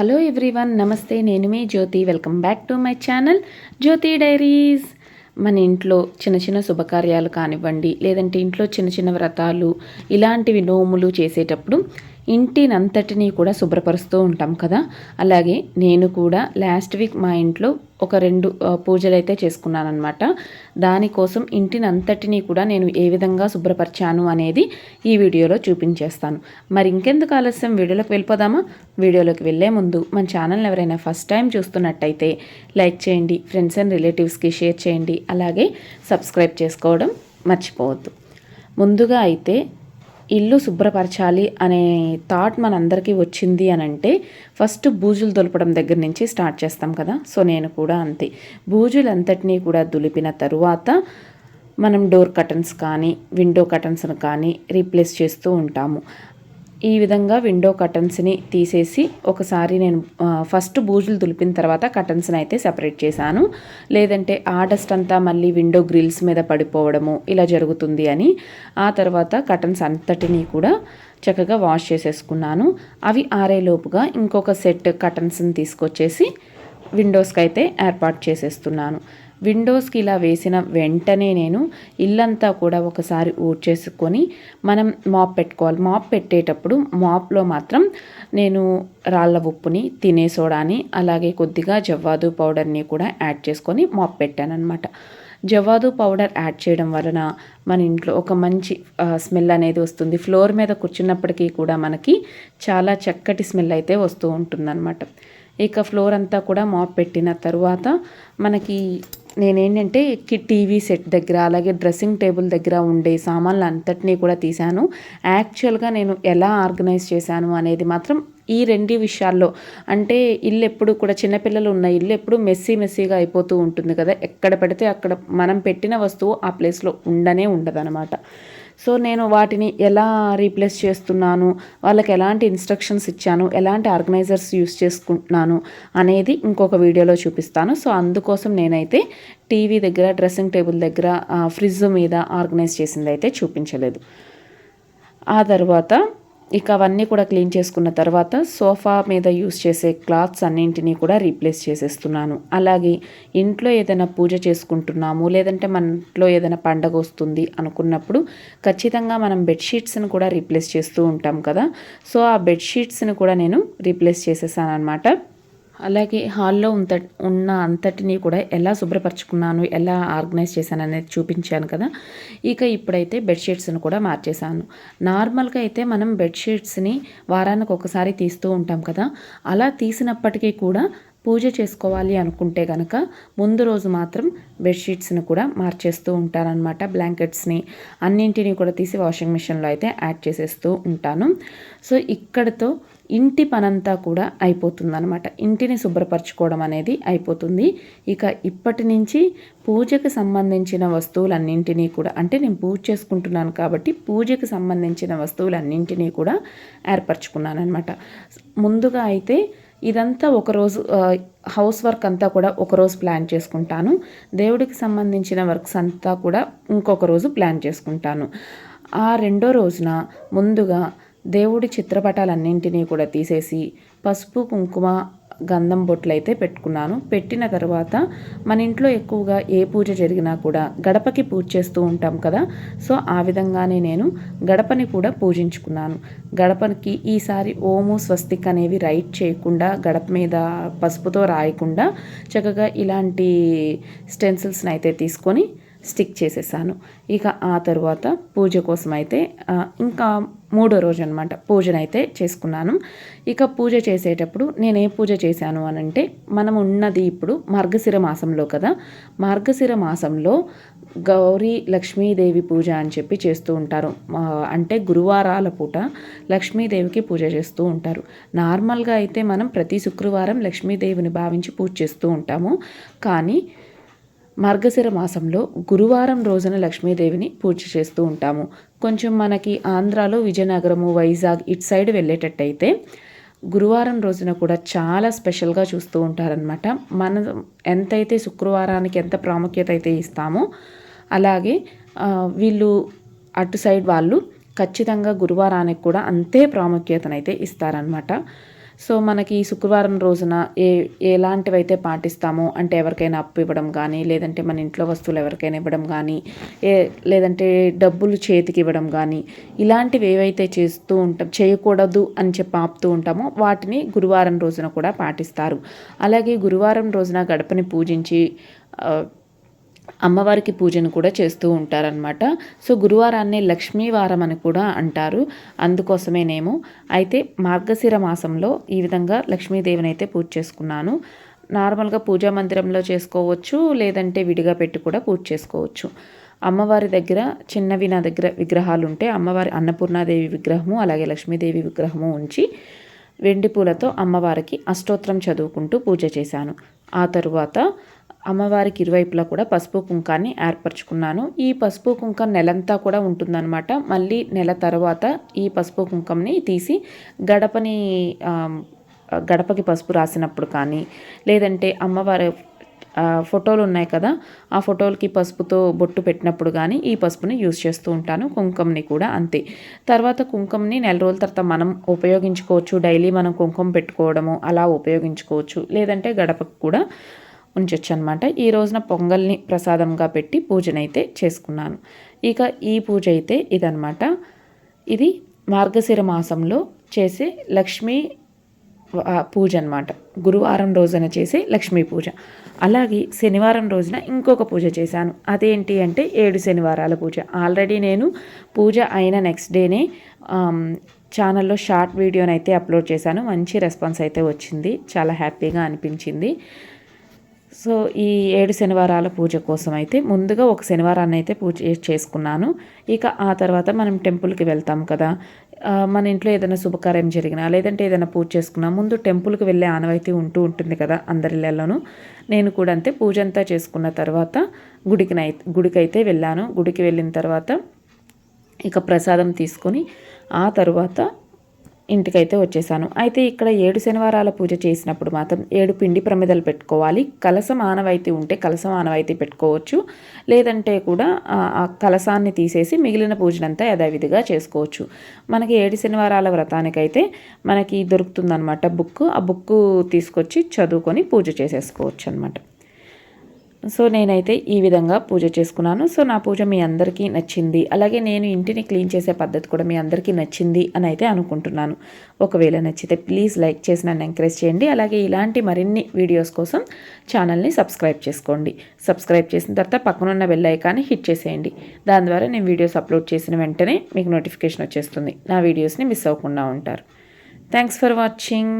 Hello everyone నమస్తే నేను మీ Jyothi. Welcome back to my channel Jyothi diaries మన ఇంట్లో చిన్న చిన్న శుభకార్యాలు కానివ్వండి లేదంటే ఇంట్లో చిన్న చిన్న వ్రతాలు ఇలాంటివి నోములు చేసేటప్పుడు ఇంటినంతటినీ కూడా శుభ్రపరుస్తూ ఉంటాం కదా. అలాగే నేను కూడా లాస్ట్ వీక్ మా ఇంట్లో ఒక రెండు పూజలు అయితే చేసుకున్నాను అనమాట దానికోసం ఇంటిని అంతటినీ కూడా నేను ఏ విధంగా శుభ్రపరిచాను అనేది ఈ వీడియోలో చూపించేస్తాను. మరి ఇంకెందుకు ఆలస్యం? వీడియోలోకి వెళ్ళిపోదామా? వీడియోలోకి వెళ్ళే ముందు మన ఛానల్ ఎవరైనా ఫస్ట్ టైం చూస్తున్నట్టయితే లైక్ చేయండి ఫ్రెండ్స్ అండ్ రిలేటివ్స్కి షేర్ చేయండి అలాగే సబ్స్క్రైబ్ చేసుకోవడం మర్చిపోవద్దు. ముందుగా అయితే ఇల్లు శుభ్రపరచాలి అనే థాట్ మనందరికీ వచ్చింది అని అంటే ఫస్ట్ బూజులు దులపడం దగ్గర నుంచి స్టార్ట్ చేస్తాం కదా. సో నేను కూడా అంతే. బూజులంతటినీ కూడా దులిపిన తరువాత మనం డోర్ కటన్స్ కానీ విండో కటన్స్ను కానీ రీప్లేస్ చేస్తూ ఉంటాము. ఈ విధంగా విండో కటన్స్ని తీసేసి ఒకసారి నేను ఫస్ట్ బూజులు దులిపిన తర్వాత కటన్స్ని అయితే సెపరేట్ చేశాను. లేదంటే ఆ డస్ట్ అంతా మళ్ళీ విండో గ్రిల్స్ మీద పడిపోవడము ఇలా జరుగుతుంది అని ఆ తర్వాత కటన్స్ అంతటినీ కూడా చక్కగా వాష్ చేసేసుకున్నాను. అవి ఆరేలోపుగా ఇంకొక సెట్ కటన్స్ని తీసుకొచ్చేసి విండోస్కి అయితే ఏర్పాటు చేసేస్తున్నాను. విండోస్కి ఇలా వేసిన వెంటనే నేను ఇల్లంతా కూడా ఒకసారి ఊడ్చేసుకొని మనం మాప్ పెట్టుకోవాలి. మాప్ పెట్టేటప్పుడు మాప్లో మాత్రం నేను రాళ్ళ ఉప్పుని తినే సోడాని అలాగే కొద్దిగా జవ్వాదు పౌడర్ని కూడా యాడ్ చేసుకొని మాప్ పెట్టాను అనమాట జవాదు పౌడర్ యాడ్ చేయడం వలన మన ఇంట్లో ఒక మంచి స్మెల్ అనేది వస్తుంది. ఫ్లోర్ మీద కూర్చున్నప్పటికీ కూడా మనకి చాలా చక్కటి స్మెల్ అయితే వస్తూ ఉంటుందన్నమాట. ఇక ఫ్లోర్ అంతా కూడా మాప్ పెట్టిన తర్వాత మనకి నేనేంటంటే టీవీ సెట్ దగ్గర అలాగే డ్రెస్సింగ్ టేబుల్ దగ్గర ఉండే సామాన్లు అంతటినీ కూడా తీశాను. యాక్చువల్గా నేను ఎలా ఆర్గనైజ్ చేశాను అనేది మాత్రం ఈ రెండు విషయాల్లో. అంటే ఇల్లు ఎప్పుడు కూడా చిన్నపిల్లలు ఉన్న ఇల్లు ఎప్పుడు మెస్సీ మెస్సీగా అయిపోతూ ఉంటుంది కదా. ఎక్కడ పెడితే అక్కడ మనం పెట్టిన వస్తువు ఆ ప్లేస్లో ఉండనే ఉండదన్నమాట. సో నేను వాటిని ఎలా రీప్లేస్ చేస్తున్నాను వాళ్ళకి ఎలాంటి ఇన్స్ట్రక్షన్స్ ఇచ్చాను ఎలాంటి ఆర్గనైజర్స్ యూస్ చేసుకుంటున్నాను అనేది ఇంకొక వీడియోలో చూపిస్తాను. సో అందుకోసం నేనైతే టీవీ దగ్గర డ్రెస్సింగ్ టేబుల్ దగ్గర ఫ్రిడ్జ్ మీద ఆర్గనైజ్ చేసింది అయితే చూపించలేదు. ఆ తర్వాత ఇక అవన్నీ కూడా క్లీన్ చేసుకున్న తర్వాత సోఫా మీద యూస్ చేసే క్లాత్స్ అన్నింటినీ కూడా రీప్లేస్ చేసేస్తున్నాను. అలాగే ఇంట్లో ఏదైనా పూజ చేసుకుంటున్నాము లేదంటే మన ఇంట్లో ఏదైనా పండగ వస్తుంది అనుకున్నప్పుడు ఖచ్చితంగా మనం బెడ్షీట్స్ని కూడా రీప్లేస్ చేస్తూ ఉంటాం కదా. సో ఆ బెడ్షీట్స్ని కూడా నేను రీప్లేస్ చేసేసాను అనమాట అలాగే హాల్లో ఉంత ఉన్న అంతటిని కూడా ఎలా శుభ్రపరచుకున్నాను ఎలా ఆర్గనైజ్ చేశాను అనేది చూపించాను కదా. ఇక ఇప్పుడైతే బెడ్షీట్స్ని కూడా మార్చేశాను. నార్మల్గా అయితే మనం బెడ్షీట్స్ని వారానికి ఒకసారి తీస్తూ ఉంటాం కదా. అలా తీసినప్పటికీ కూడా పూజ చేసుకోవాలి అనుకుంటే కనుక ముందు రోజు మాత్రం బెడ్షీట్స్ని కూడా మార్చేస్తూ ఉంటానన్నమాట బ్లాంకెట్స్ని అన్నింటినీ కూడా తీసి వాషింగ్ మిషన్లో అయితే యాడ్ చేసేస్తూ ఉంటాను. సో ఇక్కడతో ఇంటి పనంతా కూడా అయిపోతుంది అనమాట ఇంటిని శుభ్రపరచుకోవడం అనేది అయిపోతుంది. ఇక ఇప్పటి నుంచి పూజకు సంబంధించిన వస్తువులన్నింటినీ కూడా అంటే నేను పూజ చేసుకుంటున్నాను కాబట్టి పూజకు సంబంధించిన వస్తువులన్నింటినీ కూడా ఏర్పరచుకున్నాను అనమాట ముందుగా అయితే ఇదంతా ఒకరోజు హౌస్ వర్క్ అంతా కూడా ఒకరోజు ప్లాన్ చేసుకుంటాను. దేవుడికి సంబంధించిన వర్క్స్ అంతా కూడా ఇంకొక రోజు ప్లాన్ చేసుకుంటాను. ఆ రెండో రోజున ముందుగా దేవుడి చిత్రపటాలన్నింటినీ కూడా తీసేసి పసుపు కుంకుమ గంధం బొట్లు అయితే పెట్టుకున్నాను. పెట్టిన తర్వాత మన ఇంట్లో ఎక్కువగా ఏ పూజ జరిగినా కూడా గడపకి పూజ చేస్తూ ఉంటాం కదా సో ఆ విధంగానే నేను గడపని కూడా పూజించుకున్నాను. గడపకి ఈసారి ఓము స్వస్తిక్ అనేవి రైట్ చేయకుండా గడప మీద పసుపుతో రాయకుండా చక్కగా ఇలాంటి స్టెన్సిల్స్ని అయితే తీసుకొని స్టిక్ చేసేసాను. ఇక ఆ తర్వాత పూజ కోసం అయితే ఇంకా మూడో రోజు అనమాట పూజనైతే చేసుకున్నాను. ఇక పూజ చేసేటప్పుడు నేను ఏ పూజ చేశాను అని అంటే మనం ఉన్నది ఇప్పుడు మార్గశిర మాసంలో కదా. మార్గశిర మాసంలో గౌరీ లక్ష్మీదేవి పూజ అని చెప్పి చేస్తూ ఉంటారు. అంటే గురువారాల పూట లక్ష్మీదేవికి పూజ చేస్తూ ఉంటారు. నార్మల్గా అయితే మనం ప్రతి శుక్రవారం లక్ష్మీదేవిని భావించి పూజ చేస్తూ ఉంటాము. కానీ మార్గశిర మాసంలో గురువారం రోజున లక్ష్మీదేవిని పూజ చేస్తూ ఉంటాము. కొంచెం మనకి ఆంధ్రాలో విజయనగరము వైజాగ్ ఇటు సైడ్ వెళ్ళేటట్టయితే గురువారం రోజున కూడా చాలా స్పెషల్గా చూస్తూ ఉంటారనమాట మనం ఎంతైతే శుక్రవారానికి ఎంత ప్రాముఖ్యత అయితే ఇస్తామో అలాగే వీళ్ళు అటు సైడ్ వాళ్ళు ఖచ్చితంగా గురువారానికి కూడా అంతే ప్రాముఖ్యతనైతే ఇస్తారనమాట సో మనకి ఈ శుక్రవారం రోజున ఏ ఎలాంటివైతే పాటిస్తామో అంటే ఎవరికైనా అప్పు ఇవ్వడం కానీ లేదంటే మన ఇంట్లో వస్తువులు ఎవరికైనా ఇవ్వడం కానీ ఏ లేదంటే డబ్బులు చేతికి ఇవ్వడం కానీ ఇలాంటివి ఏవైతే చేస్తూ ఉంటాం చేయకూడదు అని చెప్పి ఆపుతూ ఉంటామో వాటిని గురువారం రోజున కూడా పాటిస్తారు. అలాగే గురువారం రోజున గడపని పూజించి అమ్మవారికి పూజను కూడా చేస్తూ ఉంటారనమాట సో గురువారాన్ని లక్ష్మీవారం అని కూడా అంటారు. అందుకోసమేనేమో అయితే మార్గశిర మాసంలో ఈ విధంగా లక్ష్మీదేవిని అయితే పూజ చేసుకున్నాను. నార్మల్గా పూజా మందిరంలో చేసుకోవచ్చు లేదంటే విడిగా పెట్టి కూడా పూజ చేసుకోవచ్చు. అమ్మవారి దగ్గర చిన్నవి నా దగ్గర విగ్రహాలు ఉంటే అమ్మవారి అన్నపూర్ణాదేవి విగ్రహము అలాగే లక్ష్మీదేవి విగ్రహము ఉంచి వెండి పూలతో అమ్మవారికి అష్టోత్తరం చదువుకుంటూ పూజ చేశాను. ఆ తరువాత అమ్మవారికి ఇరువైపులా కూడా పసుపు కుంకాన్ని ఏర్పరచుకున్నాను. ఈ పసుపు కుంకం నెలంతా కూడా ఉంటుందన్నమాట. మళ్ళీ నెల తర్వాత ఈ పసుపు కుంకంని తీసి గడపని గడపకి పసుపు రాసినప్పుడు కానీ లేదంటే అమ్మవారి ఫోటోలు ఉన్నాయి కదా ఆ ఫోటోలకి పసుపుతో బొట్టు పెట్టినప్పుడు కానీ ఈ పసుపుని యూజ్ చేస్తూ ఉంటాను కుంకుమని కూడా అంతే. తర్వాత కుంకుమని నెల రోజుల తర్వాత మనం ఉపయోగించుకోవచ్చు. డైలీ మనం కుంకుమ పెట్టుకోవడము అలా ఉపయోగించుకోవచ్చు. లేదంటే గడపకు కూడా ఉంచొచ్చు అనమాట ఈ రోజున పొంగల్ని ప్రసాదంగా పెట్టి పూజనైతే చేసుకున్నాను. ఇక ఈ పూజ అయితే ఇదనమాట. ఇది మార్గశిర మాసంలో చేసే లక్ష్మీ పూజ అనమాట గురువారం రోజున చేసే లక్ష్మీ పూజ. అలాగే శనివారం రోజున ఇంకొక పూజ చేశాను. అదేంటి అంటే ఏడు శనివారాల పూజ. ఆల్రెడీ నేను పూజ అయిన నెక్స్ట్ డేనే ఛానల్లో షార్ట్ వీడియోనైతే అప్లోడ్ చేశాను. మంచి రెస్పాన్స్ అయితే వచ్చింది. చాలా హ్యాపీగా అనిపించింది. సో ఈ ఏడు శనివారాల పూజ కోసం అయితే ముందుగా ఒక శనివారాన్ని అయితే పూజ చేసుకున్నాను. ఇక ఆ తర్వాత మనం టెంపుల్కి వెళ్తాం కదా. మన ఇంట్లో ఏదైనా శుభకార్యం జరిగినా లేదంటే ఏదైనా పూజ చేసుకున్నా ముందు టెంపుల్కి వెళ్ళే ఆనవాయితీ ఉంటూ ఉంటుంది కదా అందరిళ్ళలోనూ నేను కూడా అంతే పూజ అంతా చేసుకున్న తర్వాత గుడికి గుడికి అయితే వెళ్ళాను. గుడికి వెళ్ళిన తర్వాత ఇక ప్రసాదం తీసుకొని ఆ తర్వాత ఇంటికైతే వచ్చేసాను. అయితే ఇక్కడ ఏడు శనివారాల పూజ చేసినప్పుడు మాత్రం ఏడు పిండి ప్రమిదలు పెట్టుకోవాలి. కలసం ఆనవాయితీ ఉంటే కలసం ఆనవాయితీ పెట్టుకోవచ్చు. లేదంటే కూడా ఆ కలసాన్ని తీసేసి మిగిలిన పూజనంతా యథావిధిగా చేసుకోవచ్చు. మనకి ఏడు శనివారాల వ్రతానికైతే మనకి దొరుకుతుందనమాట బుక్ ఆ బుక్ తీసుకొచ్చి చదువుకొని పూజ చేసేసుకోవచ్చు అనమాట సో నేనైతే ఈ విధంగా పూజ చేసుకున్నాను. సో నా పూజ మీ అందరికీ నచ్చింది. అలాగే నేను ఇంటిని క్లీన్ చేసే పద్ధతి కూడా మీ అందరికీ నచ్చింది అని అయితే అనుకుంటున్నాను. ఒకవేళ నచ్చితే ప్లీజ్ లైక్ చేసి నన్ను ఎంకరేజ్ చేయండి. అలాగే ఇలాంటి మరిన్ని వీడియోస్ కోసం ఛానల్ని సబ్స్క్రైబ్ చేసుకోండి. సబ్స్క్రైబ్ చేసిన తర్వాత పక్కనున్న బెల్ ఐకాన్ని హిట్ చేసేయండి. దాని ద్వారా నేను వీడియోస్ అప్లోడ్ చేసిన వెంటనే మీకు నోటిఫికేషన్ వచ్చేస్తుంది. నా వీడియోస్ని మిస్ అవ్వకుండా ఉంటారు. Thanks for watching.